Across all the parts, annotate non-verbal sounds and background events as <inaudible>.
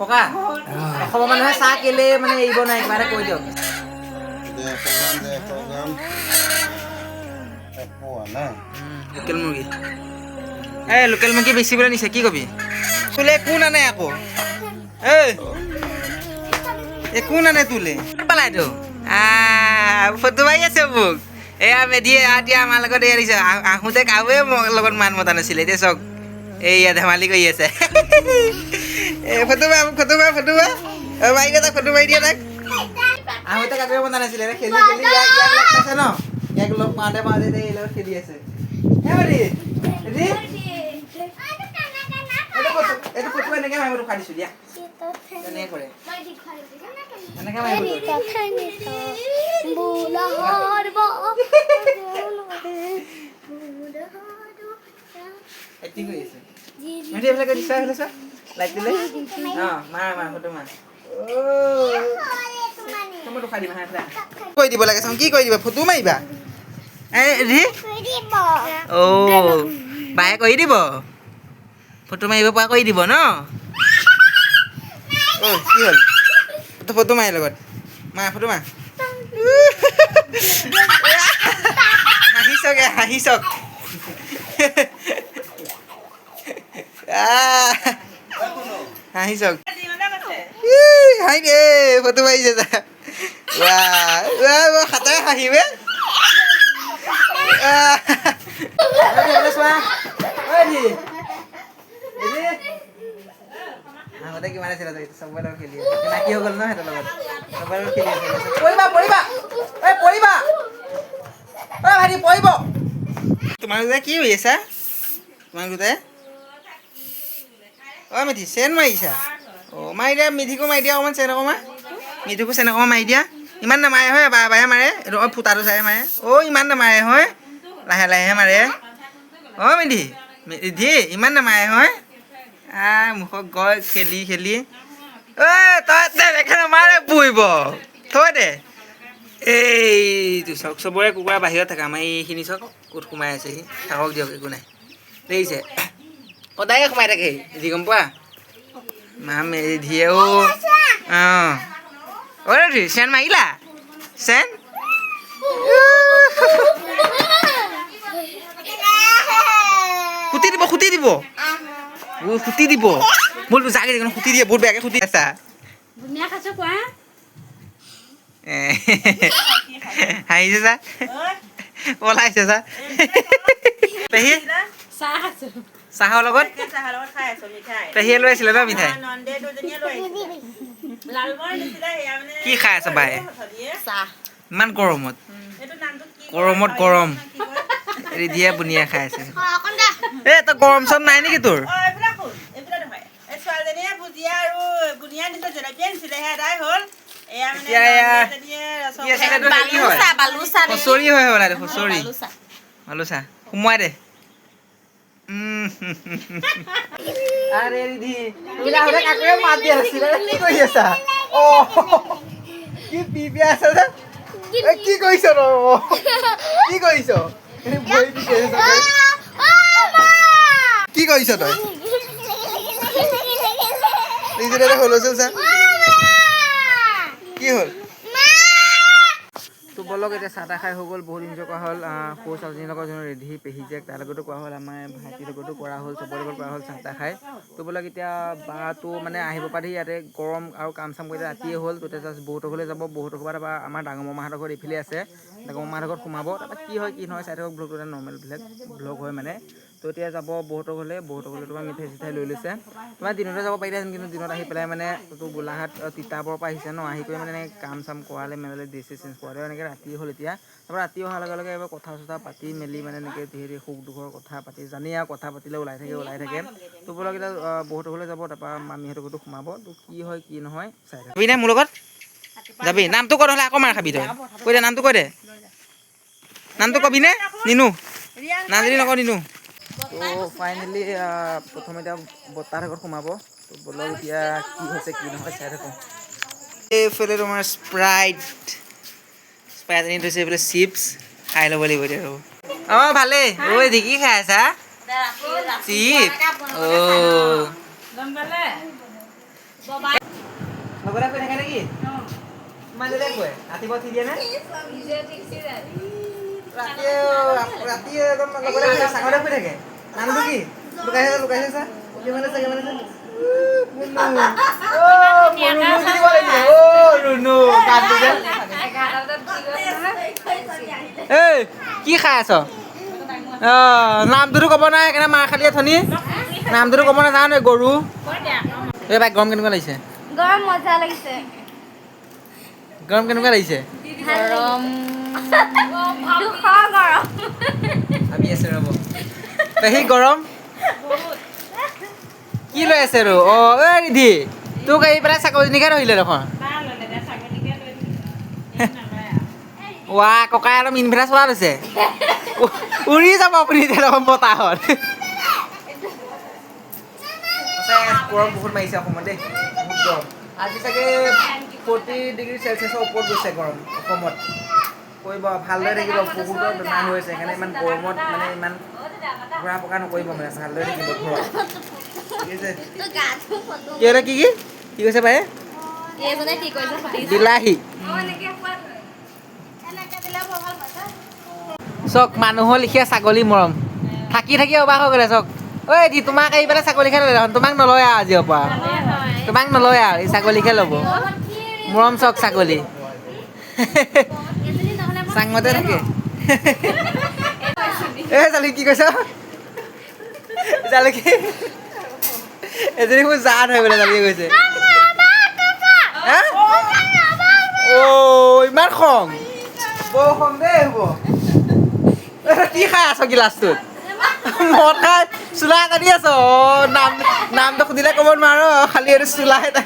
ককা? অসমৰ মানুহে চাহ কেলে মানে এৰিব নোৱাৰে কিবা এটা কৈ দিয়ক। লোকেল মুৰ্গী। এই লোকেল মুৰ্গী বেচিবলৈ নিছে কি কবি? তোলে একো নানে আকৌ? এই একো নানে তোলে? পেলাইতো ফটো মাৰি আছে মোক। এয়া মেধিয়ে এতিয়া আমাৰ লগত এয়া দিছে। আহোঁতে মোৰ লগত মান মতা নাছিলে এতিয়া চাওক। এইয়া ধেমালি কৰি আছে। <laughs> এই ফটো মাৰ ফটো মাৰ ফটো মাৰ অ, মাৰি দিয়া তাক ফটো মাৰি দিয়া তাক। আহোঁতে কাকোৱে মতা নাছিলে খেলি খেলি ইয়াক ইয়াক লগ পাইছে ন? ইয়াক লগ পাওঁতে পাওঁতে এতিয়া এই লগত খেলি আছে। এইটো ফটো এনেকৈ মাৰিব উঠাই দিছোঁ দিয়া। তেনেকৈ কৰে। এনেকৈ মাৰিব। এক্টিং কৰি আছে। মেধি এইফালে গৈ দিছা এইফালে চোৱা। আহ। কৰি দিব লাগে চাওঁ কি কৰি দিবা? ফটো মাৰিবা। অ' বায়ে কৰি দিব। ফটো মাৰিব পৰা কৰি দিব ন? কি হ'ল? তই ফটো মাৰি লগত। মাৰ ফটো মাৰ হাঁহিছকে। হাঁহিছক আহ, হাঁহিছক ই, হাঁহি দে ফটো মাৰিছে যা এইফালে চোৱা ঐ আগতে কিমান আছিলে তই চবৰে লগত খেলি আছে নাকি হৈ গ'ল ন সিহঁতৰ লগত চবৰে লগত খেলি আছে পৰিবা পৰিবা ঐ পৰিবা ঐ ভাইটি পৰিব তোমালোকে কি হৈ আছা তোমালোকে অ' মিঠি, চেন মাৰিছা? অ' মাৰি দিয়া, মিঠিকো মাৰি দিয়া অকণমান চেন অকণমান মিঠুকো চেন অকণমান মাৰি দিয়া। ইমান নামাৰে হয় এবাৰ এবাৰহে মাৰে। অ' ফুটাটো চাই মাৰে। অ' ইমান নামাৰে হয়। লাহে লাহেহে মাৰে। অ' মিধি মিধি ইমান নামাৰে হয়। আহ মুখত গৈ খেলি খেলি। ঐ তই তেনেকৈ নামাৰে পুহিব থৈ দে। এইটো চাওক চবৰে কুকুৰা বাহিৰত থাকে। আমাৰ এইখিনি চাওক ক'ত সোমাই আছেহি? থাকক দিয়ক, একো নাই। দেখিছে? সদায়ে সোমাই থাকে যি গম পোৱা? মা মেধিয়েও অঁ অ' ৰেধি চেন মাৰিলা? চেন? খুটি দিব খুটি দিব। খুটি দিব। ব'ল দেখোন খুটি দিয়ে বহুত বেয়াকৈ খুটি আছা। হাঁহিছে চা। পলাইছে চা। চাহ খাইছো। চাহৰ লগত হেৰিয়ে লৈ আছিলে ন মিঠাই কি খাই আছে বাই ইমান গৰমত গৰমত গৰম ৰিধিয়া বুনিয়া খাই আছে এই তই গৰম চৰম নাই নেকি তোৰ সোমোৱাই দে উম, আৰে ৰিধি তুমি আহোঁতে কাকোৱে মাত দিয়া নাছিলা কি আছা অ কি পিপি আছা এ, কি কৰিছ তই কি পিটি আছ তই। কি কৰিছ তই? নিজে হ'লচোন চা কি হ'ল? বলক এতিয়া চাহ তাহ খাই হৈ গ'ল বহুত এনজয় কৰা হ'ল সৰু ছোৱালীজনীৰ লগত যোন ৰেধি পেহী জীয়েক তাৰ লগতো কৰা হ'ল আমাৰ ভাইটিৰ লগতো কৰা হ'ল চবৰে লগত কৰা হ'ল চাহ তাহ খাই। তো বলক এতিয়া বাটো মানে আহিব পাৰি ইয়াতে গৰম আৰু কাম চাম কৰি ৰাতিয়ে হ'ল তো এতিয়া জাষ্ট বহুতৰ ঘৰলৈ যাব বহুতৰ ঘৰ তাৰপৰা আমাৰ ডাঙৰ মামাহঁতৰ ঘৰত এইফালে আছে। ডাঙৰ মামাহঁতৰ ঘৰত সোমাব তাৰপৰা কি হয় কি নহয় চাই থাকক ব্লগটো এটা নৰ্মেল ব্লগ ব্লগ হয় মানে। তো এতিয়া যাব বহুতৰ ঘৰলৈ। বহুতৰ ঘৰলৈ তোমাৰ মিঠাই চিঠাই লৈ লৈছে। তোমাৰ দিনতে যাব পাৰিলেহেঁতেন কিন্তু দিনত আহি পেলাই মানে তো গোলাঘাট আহ, তিতাবৰৰ পৰা আহিছে ন আহি কৰি মানে এনেকৈ কাম চাম কৰালে মেলালে ড্ৰেছ চেছ চেঞ্জ কৰালে এনেকৈ ৰাতি হ'ল এতিয়া। তাৰপৰা ৰাতি অহাৰ লগে লগে এবাৰ কথা চথা পাতি মেলি মানে এনেকৈ ধেৰ সুখ দুখৰ কথা পাতি জানেই আৰু কথা পাতিলে ওলাই থাকে ওলাই থাকে। তো বলক এতিয়া বহুতৰ ঘৰলৈ যাব তাৰপৰা মামীহঁতৰ ঘৰতো সোমাব। তো কি হয় কি নহয় চাই থাক। যাবি নে মোৰ লগত? যাবি নামটো কৈ নহ'লে আকৌ মাৰ খাবি তই। কৈ দে নামটো কৈ দে। নামটো কবি নে নিনো যদি নকওঁ নিনো। তো ফাইনেলি প্ৰথমে এতিয়া বৰ্তাৰ ঘৰত সোমাব। তো বলক এতিয়া কি হৈছে কি নহয় চাই থাকোঁ। এইফালে তোমাৰ স্প্ৰাইট স্প্ৰাইট আনি থৈছে এইফালে চিপছ খাই ল'ব লাগিব এতিয়া ৰ'ব। অঁ ভালেই। ঐ খাই আছা? চিপ অ' লগতে কৈ থাকে নেকি? ৰাতিপুৱা উঠি দিয়ে নে? ৰাতিয়ে ৰাতি একদম লগতে চাঙতে শুই থাকে নামটো কি লুকাইছে লুকাইছে চা কিমান আছে কিমান আছে কি খাই আছ? নামটোতো ক'ব নাই সেইকাৰণে মাৰ খালি অথনি নামটোতো ক'ব নাজানো গৰু এই বাই গৰম কেনেকুৱা লাগিছে? গৰম মজা লাগিছে। গৰম কেনেকুৱা লাগিছে? গৰম। ভাবি আছে ৰ'ব। পেহী গৰম? কি লৈ আছে ৰ? অঁ ঐ ৰিধি তোক আহি পেলাই চাকৰিজনীকে ৰহিলে দেখোন। ৱা ককাই অলপ ইনভাৰ্টাৰ চলাই লৈছে। উ- উৰি যাব আপুনি এতিয়া দেখোন বতাহত। গৰম বহুত মাৰিছে অসমত দেই বহুত গৰম। আজি চাগে ফৰ্টি ডিগ্ৰী চেলচিয়াছৰ ওপৰত গৈছে গৰম অসমত। কৰিব ভালদৰে থাকিব বহুতৰ বেমাৰ হৈ আছে সেইকাৰণে ইমান গৰমত মানে ইমান ঘূৰা পকা নকৰিব মানে ভালদৰে থাকিব ঘৰত। ঠিক আছে। কি হ'লে কি কি কি কৈছে সুধিছে বিলাহী। চক মানুহৰ লিখীয়া ছাগলী মৰম। থাকি থাকি অবাক হৈ গ'লে চক। ঐ দি তোমাক আহি পেলাই ছাগলীকে ল'লে দেখোন তোমাক নলয় আৰু আজিৰ পৰা। তোমাক নলয় আৰু এই ছাগলীকে ল'ব মৰম চক ছাগলী। নহ'লে থাকে এ, জালি, কি কৈছ? জালুকি এজনী মোৰ জান হৈ বোলে জালুকি কৈছে? অ' ইমান খং। বৰ খং দেই হ'ব কি খাই আছ গিলাচটোত মদ খাই চোলা কাটি আছ। নাম, নামটো সুধিলে ক'ব নোৱাৰো। খালি এইটো চোলা এটা।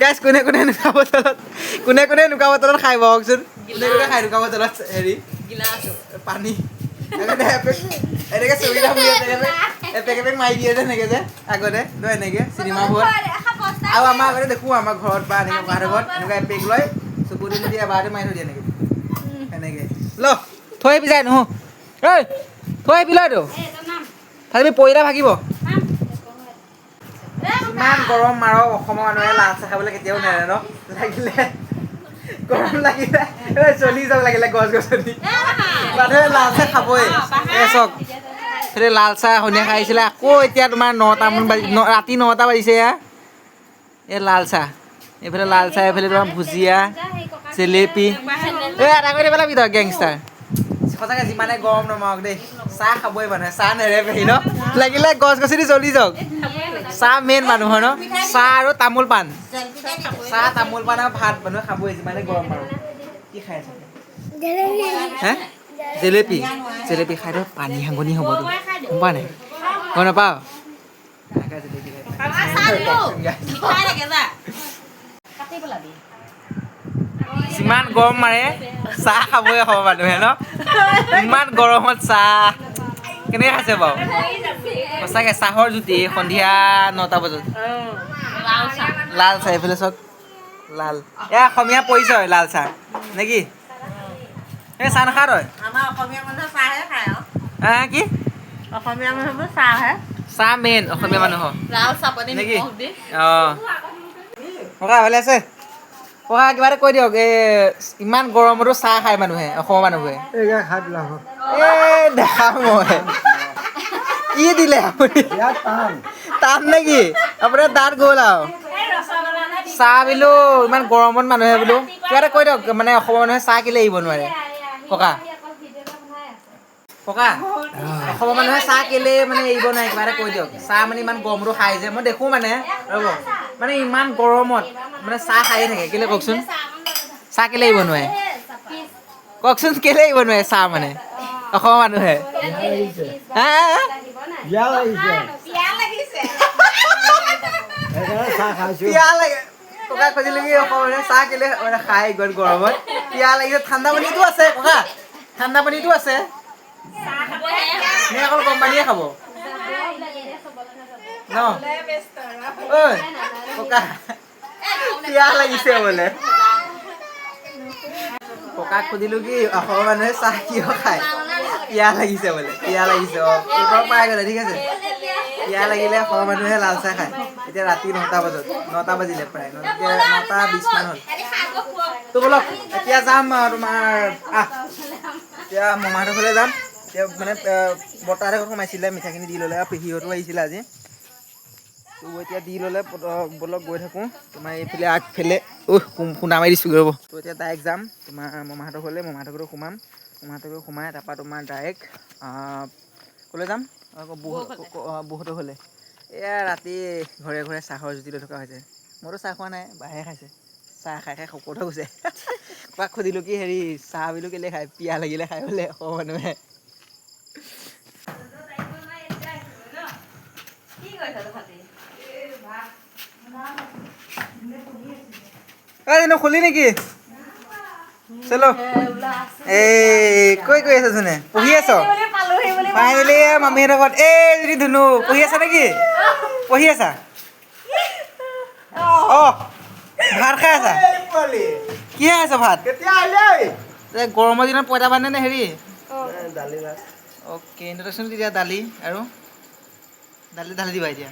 গাইছ কোনে কোনে এনেকুৱা বটলত কোনে কোনে এনেকুৱা বটলত খাই বহকচোন। কোনে কোনে খাই এনেকুৱা বটলত হেৰি গিলাচ পানী আগতে এপেক- এনেকে চুবিধা বুলি এপেক এপেক মাৰি দিয়ে যে এনেকে যে আগতে ন এনেকে চিনেমাবোৰত আৰু আমাৰ আগতে দেখোঁ আমাৰ ঘৰত বা এনেকৈ বাহঁতৰ ঘৰত এনেকুৱা এপেক লৈ চকু দি দিয়ে এবাৰতে মাৰি থৈ দিয়ে এনেকৈ এনেকৈ ল থৈ আহিবি যায় নহো ঐ থৈ আহিবি লৈ এইটো ভাবি পইলা ভাগিব ইমান গৰম মাৰক অসমৰ মানুহে লাল চাহ খাবলৈ কেতিয়াও নেৰে ন লাগিলে গৰম লাগিলে চলি যাব লাগিলে গছ গছনি মানুহে লাল চাহ খাবই। এ চক সেই লাল চাহ সন্ধিয়া খাই আহিছিলে। আকৌ এতিয়া তোমাৰ নটামান বাজি ন- ৰাতি নটা বাজিছে এয়া। এই লাল চাহ। এইফালে লাল চাহ এইফালে তোমাৰ ভুজিয়া জেলেপি। এই এটা কৰি দিব লাগিবি তই গেংষ্টাৰ। সঁচাকৈ যিমানে গৰম নমাওক দেই চাহ খাবই মানুহে চাহ নেৰেপেহি ন? লাগিলে গছ গছনি জ্বলি যাওক। চাহ মেইন মানুহৰ ন? চাহ আৰু তামোল পাণ। চাহ তামোল পাণ আৰু ভাত মানুহে খাবই যিমানে গৰম আৰু। কি খাই আছে? হে? জেলেপি। জেলেপি খাই তো পানী হাঙনি হ'বতো গম পোৱা নাই? গম নাপাওঁ। যিমান গৰম মাৰে চাহ খাবই হ'ব মানুহে ন? <laughs> ইমান গৰমত চাহ। কেনেকৈ খাইছে বাৰু? সঁচাকৈ চাহৰ জুতি সন্ধিয়া নটা বজাত। লাল চাহ। এইফালে চাওক। লাল। এয়া অসমীয়া পৰিচয় লাল চাহ। নে কি? এই চাহ নাখা তই? কি? অসমীয়া মানুহবোৰ চাহে। চাহ মেইন অসমীয়া মানুহৰ। লাল চাপনি নেকি নিমখ দি অঁ। ভালে আছে? ককা কিবা এটা কৈ দিয়ক এই ইমান গৰমতো চাহ খায় মানুহে অসমৰ মানুহে। এই দেখা মই। কি দিলে আপুনি? টান। টান নেকি? আপোনাৰ দাঁত গ'ল আৰু। চাহ বোলো ইমান গৰমত মানুহে বোলো। কিবা এটা কৈ দিয়ক মানে অসমৰ মানুহে চাহ কেলে এৰিব নোৱাৰে? ককা। ককা। অসমৰ মানুহে চাহ কেলে মানে এৰিব নোৱাৰে কিবা এটা কৈ দিয়ক। চাহ মানে ইমান গৰমতো খাই যে মই দেখোঁ মানে ৰ'ব মানে ইমান গৰমত মানে চাহ খায়ে থাকে। কেলে কওকচোন? চাহ কেলে এৰিব নোৱাৰে? কওকচোন কেলে এৰিব নোৱাৰে চাহ মানে? অসমৰ মানুহে। লাগে। ককা কি চাহ কেলে মানে খাই গ'ল গৰমত? লাগিছে। ঠাণ্ডা পানীটো আছে ককা। ঠাণ্ডা পানীটো আছে। নে অকল গৰম পানীয়ে খাব। ন। ঐ ককা পিয়া লাগিছে বোলে। ককাক সুধিলো কি, অসমৰ মানুহে চাহ কিয় খায়? পিয়া লাগিছে বোলে পিয়া লাগিছে, অঁ। পেটৰ পাই গ'লে, ঠিক আছে? পিয়া লাগিলে অসমৰ মানুহে লাল চাহ খায়। এতিয়া ৰাতি নটা বজাত, নটা বাজিলে প্ৰায়, নটা বিছমান হ'ল। তো বলক, এতিয়া যাম তোমাৰ, আহ, এতিয়া মমাহঁতৰ ঘৰলৈ যাম। এতিয়া মানে আহ, বৰ্তাহঁতৰ ঘৰত সোমাইছিলে মিঠাখিনি দি ল'লে আৰু পেহীহঁতো আহিছিলে আজি। তো এতিয়া দি ল'লে বলক গৈ থাকোঁ। তোমাৰ এইফালে আগফালে উহ খুন্দা মাৰি দিছোঁ ৰ'ব। তো এতিয়া ডাইৰেক্ট যাম। তোমাৰ মমাহঁতৰ ঘৰলৈ মমাহঁতৰ ঘৰত সোমাম। মমাহঁতৰ ঘৰত সোমাই তাৰপৰা তোমাৰ ডাইৰেক্ট ক'লৈ যাম? আকৌ বৌহঁতৰ ঘৰলৈ এয়া ৰাতি ঘৰে ঘৰে চাহৰ জুতি লৈ থকা হৈছে। মইতো চাহ খোৱা নাই বাহে খাইছে। চাহ খাই খাই শকত হৈ গৈছে। <laughs> কাক সুধিলোঁ কি হেৰি চাহ বোলো কেলৈ খায় পিয়াহ লাগিলে খাই বোলে সৰু মানুহে। ঐ খুলি নেকি? চলো। এই কৈ কৈ আছ যোনে? পঢ়ি আছ? ফাইনেলি মামীহঁতৰ ঘৰত। এই যদি ধুনু পঢ়ি আছা নেকি? পঢ়ি আছা? অ ভাত খাই আছা? কিহে আছা ভাত? গৰমৰ দিনত পইতা ভাত নে হেৰি? অ'কে ইণ্ট্ৰডাকশ্যন তেতিয়া দালি আৰু? দালি ঢালি দিবা এতিয়া।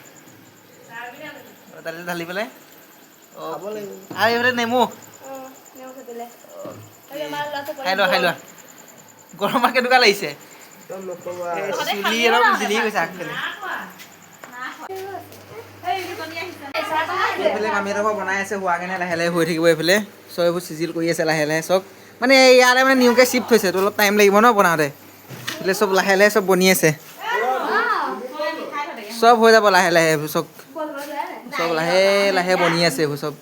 দালি ঢালি পেলাই? অ', আৰু এইফালে নেমু? খাই লোৱা খাই লোৱা। গৰমত কেনেকুৱা লাগিছে? চুলি অলপ জিলি গৈছে আগফালে। এইফালে মামীহঁতৰ ঘৰ বনাই আছে হোৱাগে নাই লাহে লাহে হৈ থাকিব এইফালে। চব এইবোৰ চিজিল কৰি আছে লাহে লাহে চব। মানে ইয়ালে মানে নিউকৈ চিফ্ট হৈছে তো অলপ টাইম লাগিব ন বনাওঁতে। এইফালে চব লাহে লাহে চব বনি আছে। চব হৈ যাব লাহে লাহে এইবোৰ চব চব লাহে লাহে বনি আছে এইবোৰ চব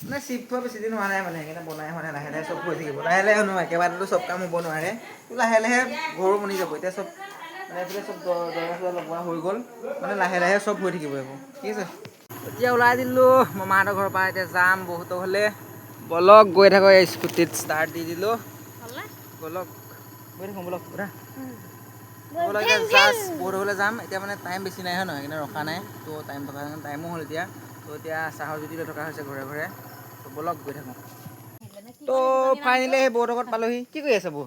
মানে চিফ্ট হোৱা বেছি দিন হোৱা নাই মানে সেইকাৰণে বনাই হোৱা নাই লাহে লাহে চব হৈ থাকিব। লাহে লাহে নহয় একেবাৰেতো চব কাম হ'ব নোৱাৰে। লাহে লাহে ঘৰো বনি যাব এতিয়া চব মানে এইফালে চব দ- দৰ্জা চৰ্জা লগোৱা হৈ গ'ল মানে লাহে লাহে চব হৈ থাকিব এইবোৰ ঠিক আছে? এতিয়া ওলাই দিলোঁ মামাহঁতৰ ঘৰৰ পৰা এতিয়া যাম বহুতৰ ঘৰলৈ। বলক গৈ থাকোঁ এই স্কুটিত ষ্টাৰ্ট দি দিলোঁ। বলক গৈ থাকোঁ বলক বলক এতিয়া জাষ্ট ঘৰলৈ যাম। এতিয়া মানে টাইম বেছি নাই হয় নহয় সেইকাৰণে ৰখা নাই। তো টাইম থকা কাৰণে টাইমো হ'ল এতিয়া। তো এতিয়া চাহৰ জুতি লৈ থকা হৈছে ঘৰে ঘৰে। তো বলক গৈ থাকোঁ। তো ফাইনেলি সেই ঘৰত পালোহি। কি কৰি আছে বৌ?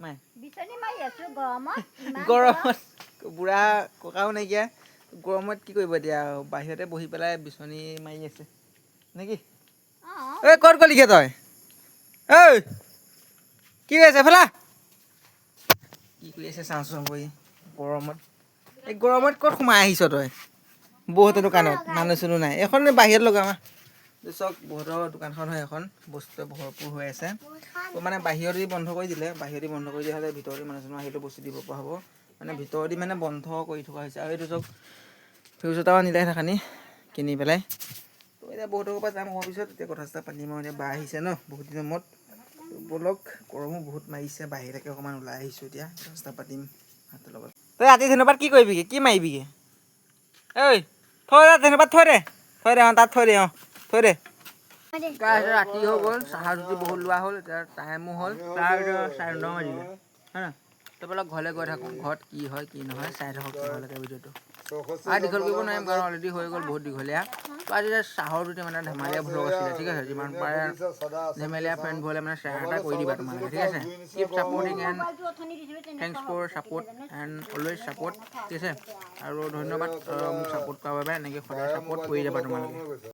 মাৰি গৰমত বুঢ়া ককাও নাইকিয়া। গৰমত কি কৰিব এতিয়া? বাহিৰতে বহি পেলাই বিচনী মাৰি আছে। নেকি? ঐ ক'ত গ'লিগে তই? ঐ কি কৰি আছে ফেলা কি কৰি আছে চাওঁচোন কৰি গৰমত। এই গৰমত ক'ত সোমাই আহিছ তই? বহুতৰ দোকানত মানুহ চানুহ নাই। এখন বাহিৰত লগা আমাৰ চাওক বহুতৰ দোকানখন হয় এখন বস্তুৱে ভৰপূৰ হৈ আছে। মানে বাহিৰতে বন্ধ কৰি দিলে বাহিৰতে বন্ধ কৰি দিয়া হ'লে ভিতৰতে মানুহ চানুহ আহিলেও বস্তু দিব পৰা হ'ব। মানে ভিতৰতে মানে বন্ধ কৰি থকা হৈছে। আৰু এইটো চাওক ফিউজ এটাও আনিলে সেইখানি কিনি পেলাই। এতিয়া বহুতৰ পৰা যাম হোৱাৰ পিছত এতিয়া কথা চথা পাতিম আৰু। এতিয়া বা আহিছে ন বহুত দিনৰ মূৰত। ব'লক গৰমো বহুত মাৰিছে বাহিৰলৈকে অকণমান ওলাই আহিছোঁ এতিয়া কথা পাতিম সিহঁতৰ লগত। তই ৰাতি ধন্যবাদ কি কৰিবিগে কি মাৰিবিগে? ঐ থৈ দে ধন্যবাদ থৈ দে। থৈ দে অঁ তাত থৈ দে অঁ থৈ দে। ৰাতি হৈ গ'ল চাহৰ জুতি বহুত লোৱা হ'ল এতিয়া টাইমো হ'ল। তাৰ চাৰে ন বাজিলে হয় নহয়? তো ব'লক ঘৰলৈ গৈ থাকোঁ ঘৰত কি হয় কি নহয় চাই থাকক তোমালোকে ভিডিঅ'টো। আৰু দীঘল কৰিব নোৱাৰিম কাৰণ অলৰেডি হৈ গ'ল বহুত দীঘলীয়া। তো আজি যে চাহৰ জুতি মানে ধেমালীয়া ভ্লগ আছিলে ঠিক আছে যিমান পাৰে ধেমেলীয়া ফ্ৰেণ্ডবোৰলৈ মানে শ্বেয়াৰ এটা কৰি দিবা তোমালোকে ঠিক আছে? Keep supporting and thanks for support and always support ঠিক আছে আৰু ধন্যবাদ মোক ছাপৰ্ট কৰাৰ বাবে এনেকৈ সদায় ছাপৰ্ট কৰি যাবা তোমালোকে।